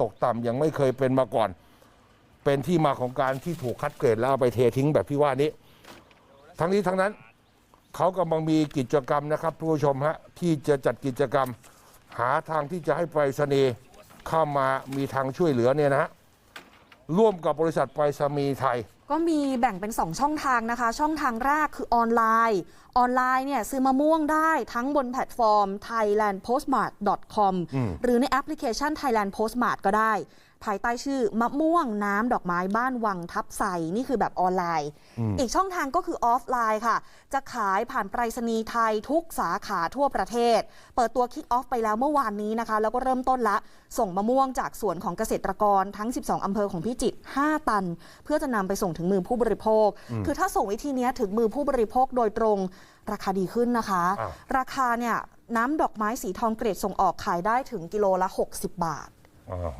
ตกต่ำยังไม่เคยเป็นมาก่อน เป็นที่มาของการที่ถูกคัดเกรดแล้วเอาไปเททิ้งแบบที่ว่านี้ ทั้งนี้ทั้งนั้นเขากำลังมีกิจกรรมนะครับผู้ชมฮะที่จะจัดกิจกรรม หาทางที่จะให้ไปรษณีย์เข้ามามีทางช่วยเหลือเนี่ยนะฮะร่วมกับบริษัทไปรษณีย์ไทย ก็มีแบ่งเป็น 2 ช่องทางนะคะ ช่องทางแรกคือออนไลน์ ออนไลน์เนี่ยซื้อมะม่วงได้ทั้งบนแพลตฟอร์ม thailandpostmart.com อืมหรือในแอปพลิเคชัน Thailand Postmart ก็ได้ ภายใต้ชื่อมะม่วงน้ำดอกไม้บ้านวังทับใสนี่คือแบบออนไลน์ อีกช่องทางก็คือออฟไลน์ค่ะ จะขายผ่านไปรษณีย์ไทยทุกสาขาทั่วประเทศ เปิดตัวคิกออฟไปแล้วเมื่อวานนี้นะคะ แล้วก็เริ่มต้นละ ส่งมะม่วงจากสวนของเกษตรกรทั้ง 12 อำเภอของพิจิตร5 ตัน เพื่อจะนำไปส่งถึงมือผู้บริโภค คือถ้าส่งวิธีเนี้ยถึงมือผู้บริโภคโดยตรงราคาดีขึ้นนะคะอ้าวราคาเนี่ยน้ำดอกไม้สีทองเกรดส่งออกขายได้ถึงกิโลละ 60 บาทอ่า